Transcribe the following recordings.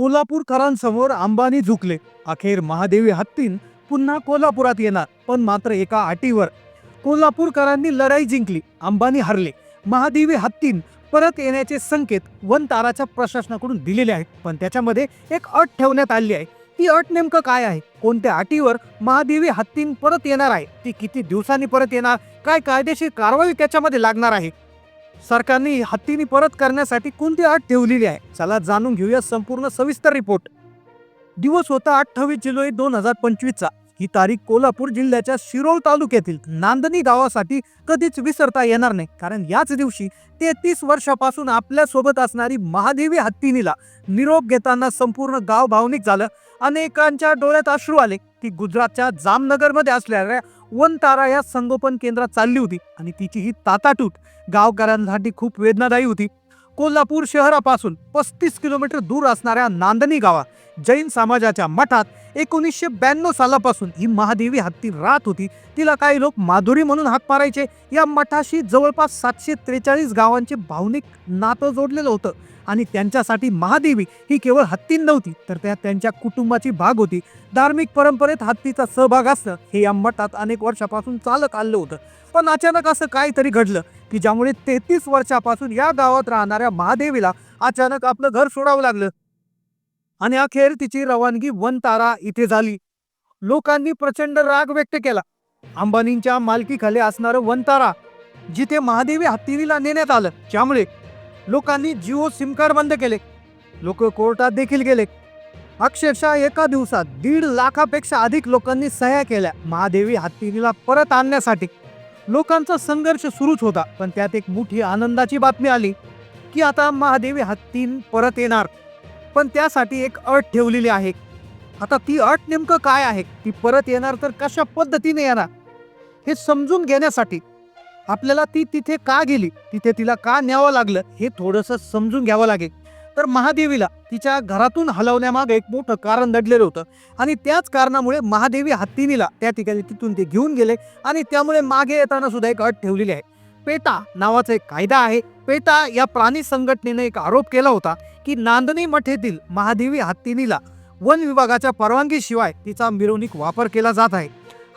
कोल्हापूरकरांसमोर अंबानी झुकले. अखेर महादेवी हत्तीन पुन्हा कोल्हापुरात येणार पण मात्र एका अटीवर. कोल्हापूरकरांनी लढाई जिंकली अंबानी हरले. महादेवी हत्तीन परत येण्याचे संकेत वन ताराच्या प्रशासनाकडून दिलेले आहेत पण त्याच्यामध्ये एक अट ठेवण्यात आली आहे. ती अट नेमकं काय आहे? कोणत्या अटीवर महादेवी हत्तीन परत येणार आहे? ती किती दिवसांनी परत येणार? काय कायदेशीर कारवाई त्याच्यामध्ये लागणार आहे? सरकारने हत्तीनी परत करण्यासाठी कोणती अट ठेवलेली आहे? चला जाणून घेऊया संपूर्ण सविस्तर रिपोर्ट. दिवस होता अठ्ठावीस जुलै दोन हजार पंचवीसचा. ही तारीख कोल्हापूर जिल्ह्याच्या शिरोळ तालुक्यातील नांदणी गावासाठी कधीच विसरता येणार नाही. कारण याच दिवशी तेहतीस वर्षापासून आपल्यासोबत असणारी महादेवी हत्तीनीला निरोप घेताना संपूर्ण गाव भावनिक झालं. अनेकांच्या डोळ्यात अश्रू आले की गुजरातच्या जामनगरमध्ये असलेल्या वनतारा या संगोपन केंद्रात चालली होती आणि तिची ही ताताटूट गावकऱ्यांसाठी खूप वेदनादायी होती. कोल्हापूर शहरापासून पस्तीस किलोमीटर दूर असणाऱ्या नांदणी गावात जैन समाजाच्या मठात एकोणीसशे ब्याण्णव सालापासून ही महादेवी हत्ती राहत होती. तिला काही लोक माधुरी म्हणून हात मारायचे. या मठाशी जवळपास सातशे त्रेचाळीस गावांचे भावनिक नातं जोडलेलं होतं. आणि त्यांच्यासाठी महादेवी ही केवळ हत्ती नव्हती तर त्या त्यांच्या कुटुंबाची भाग होती. धार्मिक परंपरेत हत्तीचा सहभाग असणं हे या मठात अनेक वर्षापासून चालत आलं होतं. पण अचानक असं काहीतरी घडलं की ज्यामुळे तेहतीस वर्षापासून या गावात राहणाऱ्या महादेवीला अचानक आपलं घर सोडावं लागलं. आणि अखेर तिची रवानगी वन तारा इथे झाली. लोकांनी प्रचंड राग व्यक्त केला. अंबानींच्या मालकीखाली असणारं वनतारा जिथे महादेवी हत्तीनीला नेण्यात आलं त्यामुळे लोकांनी जिओ सिम कार्ड बंद केले. लोक कोर्टात देखील गेले. अक्षरशः एका दिवसात दीड लाखापेक्षा अधिक लोकांनी सह्या केल्या महादेवी हत्तीला परत आणण्यासाठी. लोकांचा संघर्ष सुरूच होता पण त्यात एक मोठी आनंदाची बातमी आली की आता महादेवी हत्तीन परत येणार. पण त्यासाठी एक अट ठेवलेली आहे. आता ती अट नेमकं काय आहे? ती परत येणार तर कशा पद्धतीने येणार? हे समजून घेण्यासाठी आपल्याला ती तिथे का गेली? तिथे तिला का न्यावं लागलं? हे थोडंसं समजून घ्यावं लागेल. तर महादेवीला तिच्या घरातून हलवण्यामागे एक मोठं कारण दडलेलं होतं. आणि त्याच कारणामुळे महादेवी हत्तीनीला त्या ठिकाणी तिथून ते घेऊन गेले आणि त्यामुळे मागे येताना सुद्धा एक अट ठेवलेली आहे. पेटा नावाचा एक कायदा आहे. पेटा या प्राणी संघटनेने एक आरोप केला होता की नांदणी मठेतील महादेवी हत्तीनीला वन विभागाच्या परवानगीशिवाय तिचा मिरवणूक वापर केला जात आहे.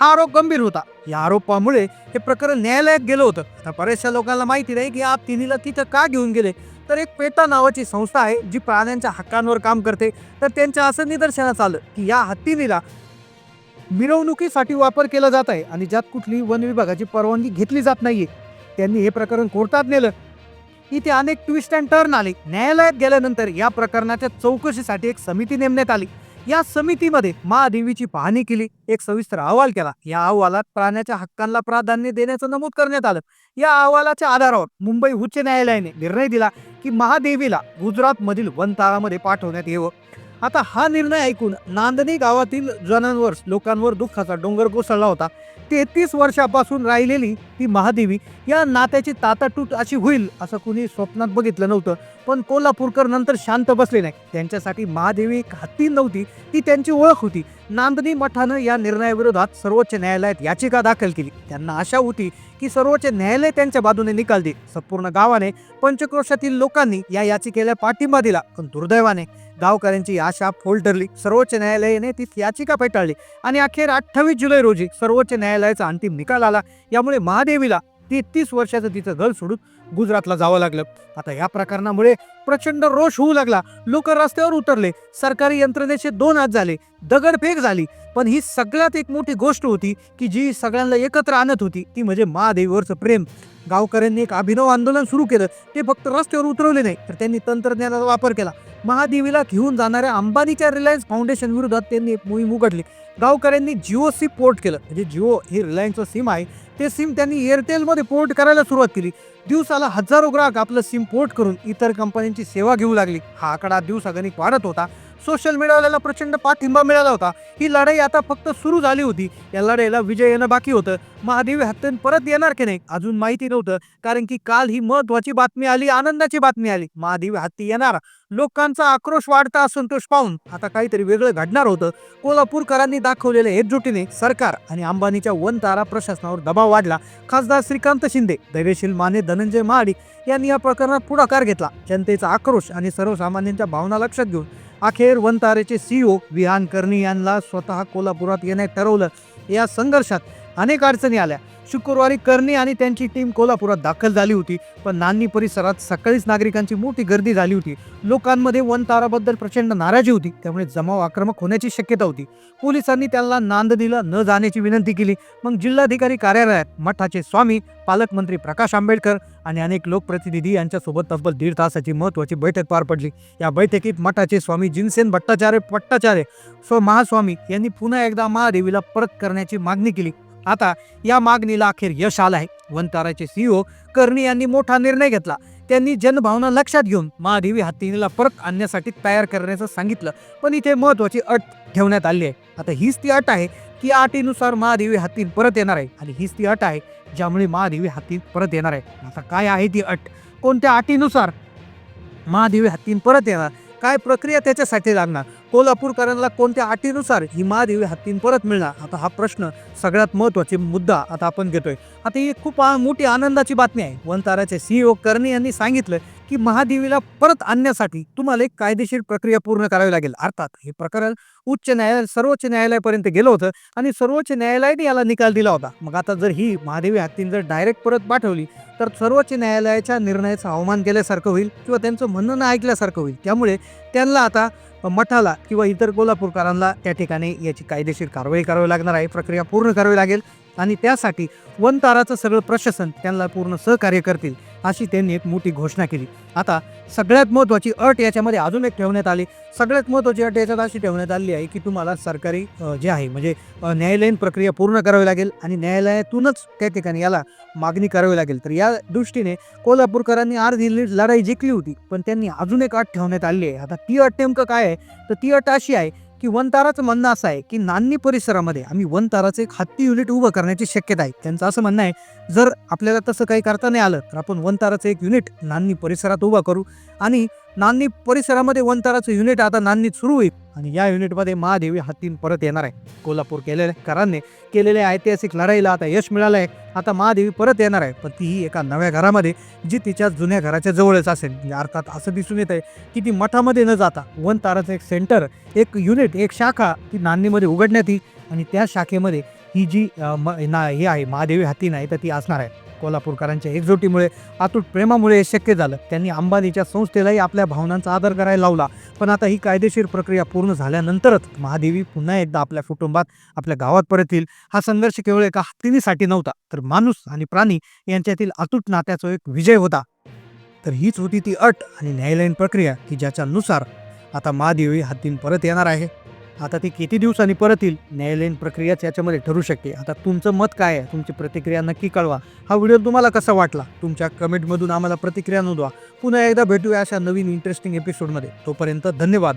हा आरोप गंभीर होता. या आरोपामुळे हे प्रकरण न्यायालयात गेलं होतं. आता बऱ्याचशा लोकांना माहिती नाही की आप तिनीला तिथं का घेऊन गेले? तर एक पेटा नावाची संस्था आहे जी प्राण्यांच्या हक्कांवर काम करते. तर त्यांच्या असं निदर्शनास आलं की या हत्तीनीला मिरवणुकीसाठी वापर केला जात आहे आणि ज्यात कुठली वन विभागाची परवानगी घेतली जात नाहीये. त्यांनी हे प्रकरण कोर्टात नेलं. इथे अनेक ट्विस्ट अँड टर्न आले. न्यायालयात गेल्यानंतर या प्रकरणाच्या चौकशीसाठी एक समिती नेमण्यात आली. या समितीमध्ये महादेवीची पाहणी केली एक सविस्तर अहवाल केला. या अहवालात प्राण्याच्या हक्कांना प्राधान्य देण्याचं नमूद करण्यात आलं. या अहवालाच्या आधारावर मुंबई उच्च न्यायालयाने निर्णय दिला की महादेवीला गुजरातमधील वनताळामध्ये पाठवण्यात येवं. आता हा निर्णय ऐकून नांदणी गावातील जणांवर लोकांवर दुःखाचा डोंगर कोसळला होता. तेहतीस वर्षापासून राहिलेली ती महादेवी या नात्याची ताताटूट अशी होईल असं कुणी स्वप्नात बघितलं नव्हतं. पण कोल्हापूरकर नंतर शांत बसले नाही त्यांच्यासाठी महादेवी एक हत्ती नव्हती ती त्यांची ओळख होती. नांदणी मठानं या निर्णयाविरोधात सर्वोच्च न्यायालयात याचिका दाखल केली. त्यांना आशा होती की सर्वोच्च न्यायालय त्यांच्या बाजूने निकाल देईल. संपूर्ण गावाने पंचक्रोशातील लोकांनी या याचिकेला पाठिंबा दिला. पण दुर्दैवाने गावकऱ्यांची आशा फोल ठरली सर्वोच्च न्यायालयाने ती याचिका फेटाळली. आणि अखेर अठ्ठावीस जुलै रोजी सर्वोच्च न्यायालयाचा अंतिम निकाल आला. यामुळे महादेवीला तेहतीस वर्षाचं तिचं घर सोडून गुजरातला जावं लागलं. आता या प्रकरणामुळे प्रचंड रोष होऊ लागला. लोक रस्त्यावर उतरले. सरकारी यंत्रणेचे दोन हात झाले. दगडफेक झाली. पण ही सगळ्यात एक मोठी गोष्ट होती की जी सगळ्यांना एकत्र आणत होती. ती म्हणजे महादेवीवरचं प्रेम. गावकऱ्यांनी एक अभिनव आंदोलन सुरू केलं. ते फक्त रस्त्यावर उतरवले नाही तर त्यांनी तंत्रज्ञानाचा वापर केला. महादेवीला घेऊन जाणाऱ्या अंबानीच्या रिलायन्स फाउंडेशन विरोधात त्यांनी एक मोहीम उघडली. गावकऱ्यांनी जिओ सिम पोर्ट केलं. म्हणजे जिओ हे रिलायन्सचं सिम आहे. ते सिम त्यांनी एअरटेलमध्ये पोर्ट करायला सुरुवात केली. दिवसाला हजारो ग्राहक आपलं सिम पोर्ट करून इतर कंपन्यांची सेवा घेऊ लागली. हा आकडा दिवसागणिक वाढत होता. सोशल मीडियाला प्रचंड पाठिंबा मिळाला होता. ही लढाई आता फक्त सुरू झाली होती. या लढाईला विजय येणं बाकी होतं. महादेवी हत्यान परत येणार की नाही अजून माहिती नव्हतं. कारण की काल ही महत्वाची बातमी आली आनंदाची बातमी आली. महादेवी हत्ती येणार. लोकांचा आक्रोश वाढता असंतोष पाहून आता काहीतरी वेगळं घडणार होतं. कोल्हापूरकरांनी दाखवलेल्या एकजुटीने सरकार आणि अंबानीच्या वन तारा प्रशासनावर दबाव वाढला. खासदार श्रीकांत शिंदे धैर्यशील माने धनंजय महाडिक यांनी या प्रकरणात पुढाकार घेतला. जनतेचा आक्रोश आणि सर्वसामान्यांच्या भावना लक्षात घेऊन अखेर वनतारेचे सीईओ विहान कर्णी यांना स्वतः कोल्हापुरात येण्यात ठरवलं. या संघर्षात अनेक अडचणी आल्या. शुक्रवारी कर्णी आणि त्यांची टीम कोल्हापुरात दाखल झाली होती पण नान्नी परिसरात सकाळीच नागरिकांची मोठी गर्दी झाली होती. लोकांमध्ये वनताराबद्दल प्रचंड नाराजी होती त्यामुळे जमाव आक्रमक होण्याची शक्यता होती. पोलिसांनी त्यांना नांदणीला न जाण्याची विनंती केली. मग जिल्हाधिकारी कार्यालयात मठाचे स्वामी पालकमंत्री प्रकाश आंबेडकर आणि अनेक लोकप्रतिनिधी यांच्यासोबत तब्बल दीड तासाची महत्त्वाची बैठक पार पडली. या बैठकीत मठाचे स्वामी जिनसेन भट्टाचार्य भट्टाचार्य स्व महास्वामी यांनी पुन्हा एकदा महादेवीला परत करण्याची मागणी केली. आता या मागणीला अखेर यश आलं आहे वनताराचे सीईओ कर्णी यांनी मोठा निर्णय घेतला. त्यांनी जनभावना लक्षात घेऊन महादेवी हत्तीला परत आणण्यासाठी तयार करण्याचं सांगितलं. पण इथे महत्वाची अट ठेवण्यात आली आहे. आता हीच ती अट आहे की अटीनुसार महादेवी हत्ती परत येणार आहे. आणि हीच ती अट आहे ज्यामुळे महादेवी हत्ती परत येणार आहे. आता काय आहे ती अट? कोणत्या अटीनुसार महादेवी हत्तीन परत येणार? काय प्रक्रिया त्याच्यासाठी लागणार? कोल्हापूरकरांना कोणत्या अटीनुसार ही महादेवी हत्तीन परत मिळणार? आता हा प्रश्न सगळ्यात महत्त्वाचे मुद्दा आता आपण घेतोय. आता ही खूप आ- मोठी आनंदाची बातमी आहे. वनताराचे सीईओ कर्णी यांनी सांगितलं की महादेवीला परत आणण्यासाठी तुम्हाला एक कायदेशीर प्रक्रिया पूर्ण करावी लागेल. अर्थात हे प्रकरण उच्च न्यायालय सर्वोच्च न्यायालयापर्यंत गेलं होतं आणि सर्वोच्च न्यायालयाने याला निकाल दिला होता. मग आता जर ही महादेवी हत्तीन जर डायरेक्ट परत पाठवली तर सर्वोच्च न्यायालयाच्या निर्णयाचा अवमान केल्यासारखं होईल किंवा त्यांचं म्हणणं न ऐकल्यासारखं होईल. त्यामुळे त्यांना आता मठाला किंवा इतर कोल्हापूरकरांना त्या ठिकाणी याची कायदेशीर कारवाई करावी लागणार आहे. प्रक्रिया पूर्ण करावी लागेल. आणि त्यासाठी वनताराचं सगळं प्रशासन त्यांना पूर्ण सहकार्य करतील अशी त्यांनी एक मोठी घोषणा केली. आता सगळ्यात महत्त्वाची अट याच्यामध्ये अजून एक ठेवण्यात आली. सगळ्यात महत्त्वाची अट याच्यात अशी ठेवण्यात आली आहे की तुम्हाला सरकारी जे आहे म्हणजे न्यायालयीन प्रक्रिया पूर्ण करावी लागेल आणि न्यायालयातूनच त्या ठिकाणी याला मागणी करावी लागेल. तर या दृष्टीने कोल्हापूरकरांनी अर्धी लढाई जिंकली होती पण त्यांनी अजून एक अट ठेवण्यात आली आहे. आता ती अट नेमकं काय आहे? तर ती अट अशी आहे की वनताराचं म्हणणं असं आहे की नान्नी परिसरामध्ये आम्ही वनताराचं एक हत्ती युनिट उभं करण्याची शक्यता आहे. त्यांचं असं म्हणणं आहे जर आपल्याला तसं काही करता नाही आलं तर आपण वनताराचं एक युनिट नान्नी परिसरात उभं करू. आणि नान्नी परिसरामध्ये वनताराचं युनिट आता नान्नीत सुरू होईल. आणि या युनिटमध्ये महादेवी हत्तीन परत येणार आहे. कोल्हापूर केलेल्या करांनी केलेल्या ऐतिहासिक लढाईला आता यश मिळालं आहे आता महादेवी परत येणार आहे. पण तीही एका नव्या घरामध्ये जी तिच्या जुन्या घराच्या जवळच असेल. म्हणजे अर्थात असं दिसून येत आहे की ती मठामध्ये न जाता वन ताराचं एक सेंटर एक युनिट एक शाखा ती नांदीमध्ये उघडण्यात येईल. आणि त्या शाखेमध्ये ही जी म- ना हे आहे महादेवी हत्ती नाही तर ती असणार आहे. कोल्हापूरकरांच्या एकजुटीमुळे अतूट प्रेमामुळे हे शक्य झालं. त्यांनी अंबानीच्या संस्थेलाही आपल्या भावनांचा आदर करायला लावला. पण आता ही कायदेशीर प्रक्रिया पूर्ण झाल्यानंतरच महादेवी पुन्हा एकदा आपल्या कुटुंबात आपल्या गावात परत येईल हा संघर्ष केवळ एका हत्तीनीसाठी नव्हता तर माणूस आणि प्राणी यांच्यातील अतूट नात्याचा एक विजय होता. तर हीच होती ती अट आणि न्यायालयीन प्रक्रिया की ज्याच्यानुसार आता महादेवी हत्तीन परत येणार आहे. आता ती किती दिवसांनी परत येईल न्यायालयीन प्रक्रियाच याच्यामध्ये ठरू शकते. आता तुमचं मत काय आहे? तुमची प्रतिक्रिया नक्की कळवा. हा व्हिडिओ तुम्हाला कसा वाटला? तुमच्या कमेंटमधून आम्हाला प्रतिक्रिया नोंदवा. पुन्हा एकदा भेटूया अशा नवीन इंटरेस्टिंग एपिसोडमध्ये तोपर्यंत धन्यवाद.